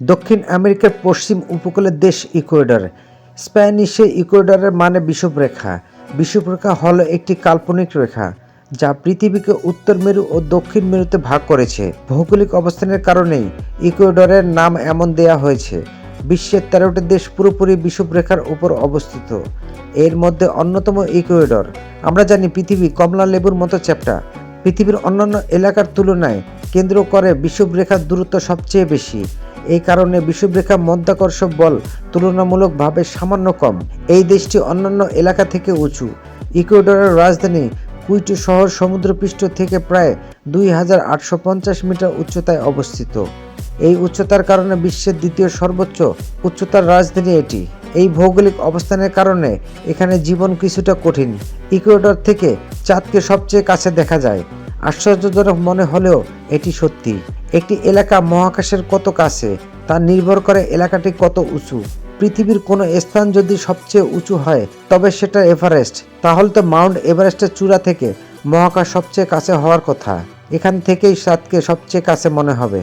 দক্ষিণ আমেরিকার পশ্চিম উপকূলের দেশ ইকুয়েডর। স্প্যানিশে ইকুয়েডরের মানে বিষুবরেখা বিষুবরেখা হলো একটি কাল্পনিক রেখা, যা পৃথিবীকে উত্তর মেরু ও দক্ষিণ মেরুতে ভাগ করেছে। ভৌগোলিক অবস্থানের কারণেই ইকুয়েডরের নাম এমন দেয়া হয়েছে, বিশ্বের তেরোটি দেশ পুরোপুরি বিষুবরেখার উপর অবস্থিত। এর মধ্যে অন্যতম ইকুয়েডর। আমরা জানি পৃথিবী কমলা লেবুর মতো চ্যাপ্টা। পৃথিবীর অন্যান্য এলাকার তুলনায় কেন্দ্র করে বিষুবরেখার দূরত্ব সবচেয়ে বেশি। এই কারণে বিষুবরেখা মধ্যাকর্ষক বল তুলনামূলকভাবে সামান্য কম। এই দেশটি অন্যান্য এলাকা থেকে উঁচু। ইকুয়েডরের রাজধানী কুইটো শহর সমুদ্রপৃষ্ঠ থেকে প্রায় দুই হাজার আটশো পঞ্চাশ মিটার উচ্চতায় অবস্থিত। এই উচ্চতার কারণে বিশ্বের দ্বিতীয় সর্বোচ্চ উচ্চতার রাজধানী এটি। এই ভৌগোলিক অবস্থানের কারণে এখানে জীবন কিছুটা কঠিন। ইকুয়েডর থেকে চাঁদকে সবচেয়ে কাছে দেখা যায়। আশ্চর্যজনক মনে হলেও এটি সত্যি। একটি এলাকা মহাকাশের কত কাছে, তা নির্ভর করে এলাকাটি কত উঁচু। পৃথিবীর কোনো স্থান যদি সবচেয়ে উঁচু হয়, তবে সেটা এভারেস্ট। তাহলে তো মাউন্ট এভারেস্টের চূড়া থেকে মহাকাশ সবচেয়ে কাছে হওয়ার কথা। এখান থেকেই চাঁদকে সবচেয়ে কাছে মনে হবে।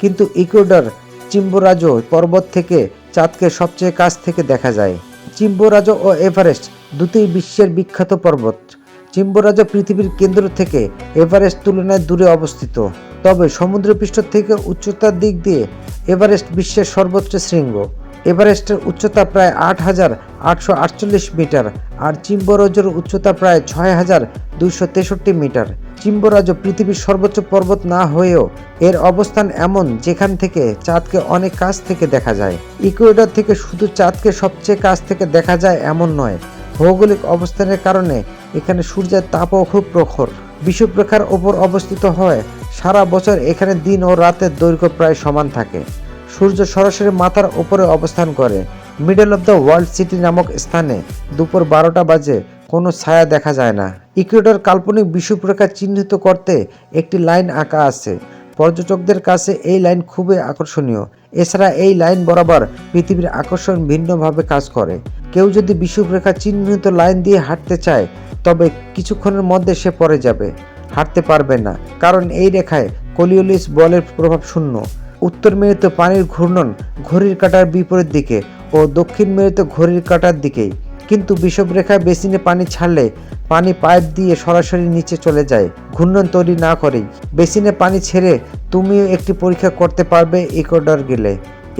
কিন্তু ইকুয়েডর চিম্বোরাজো পর্বত থেকে চাঁদকে সবচেয়ে কাছ থেকে দেখা যায়। চিম্বোরাজো ও এভারেস্ট দুটি বিশ্বের বিখ্যাত পর্বত। চিম্বোরাজো পৃথিবীর কেন্দ্র থেকে এভারেস্ট তুলনায় দূরে অবস্থিত। তবে সমুদ্রপৃষ্ঠ থেকে উচ্চতার দিক দিয়ে এভারেস্ট বিশ্বের সর্বোচ্চ শৃঙ্গ। এভারেস্টের উচ্চতা প্রায় আট হাজার আটশো আটচল্লিশ মিটার আর চিম্বোরাজোর উচ্চতা প্রায় ছয় হাজার দুইশো তেষট্টি মিটার। চিম্বোরাজ পৃথিবীর সর্বোচ্চ পর্বত না হয়েও এর অবস্থান এমন যেখান থেকে চাঁদকে অনেক কাছ থেকে দেখা যায়। ইকুয়েডর থেকে শুধু চাঁদকে সবচেয়ে কাছ থেকে দেখা যায় এমন নয়, ভৌগোলিক অবস্থানের কারণে এখানে সূর্যের তাপও খুব প্রখর। বিষুবরেখার ওপর অবস্থিত হয় সারা বছর এখানে দিন ও রাতের দৈর্ঘ্য প্রায় সমান থাকে। সূর্য সরাসরি মাথার ওপরে অবস্থান করে। Middle of the world city নামক স্থানে দুপুর বারোটা বাজে কোনো ছায়া দেখা যায় না। ইকুয়েডর কাল্পনিক বিষুবরেখা চিহ্নিত করতে একটি লাইন আঁকা আছে। পর্যটকদের কাছে এই লাইন খুবই আকর্ষণীয়। এছাড়া এই লাইন বরাবর পৃথিবীর আকর্ষণ ভিন্নভাবে কাজ করে। কেউ যদি বিষুবরেখা চিহ্নিত লাইন দিয়ে হাঁটতে চায়, তবে কিছুক্ষণের মধ্যে সে পড়ে যাবে। হাঁটতে পারবে না। কারণ এই রেখায় কোলিওলিস বলের প্রভাব শূন্য। উত্তর মেরুতে পানির ঘূর্ণন ঘড়ির কাঁটার বিপরীত দিকে ও দক্ষিণ মেরুতে ঘড়ির কাঁটার দিকেই। কিন্তু বিষুবরেখায় বেসিনে পানি ছাড়লে পানি পাইপ দিয়ে সরাসরি নিচে চলে যায়, ঘূর্ণন তৈরি না করেই। বেসিনে পানি ছেড়ে তুমিও একটি পরীক্ষা করতে পারবে ইকোডর গেলে।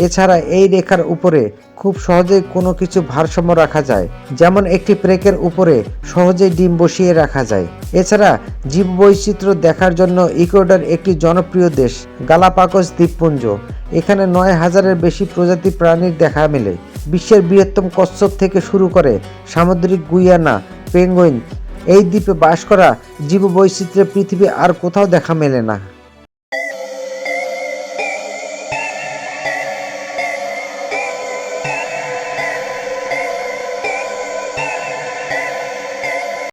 এছাড়া এই রেখার উপরে খুব সহজেই কোনো কিছু ভারসাম্য রাখা যায়। যেমন একটি প্রেকের উপরে সহজেই ডিম বসিয়ে রাখা যায়। এছাড়া জীববৈচিত্র্য দেখার জন্য ইকুয়েডর একটি জনপ্রিয় দেশ গালাপাকস দ্বীপপুঞ্জ। এখানে নয় হাজারের বেশি প্রজাতি প্রাণীর দেখা মেলে। বিশ্বের বৃহত্তম কচ্ছপ থেকে শুরু করে সামুদ্রিক গুইয়ানা পেঙ্গুইন, এই দ্বীপে বাস করা জীববৈচিত্র্যের পৃথিবী আর কোথাও দেখা মেলে না।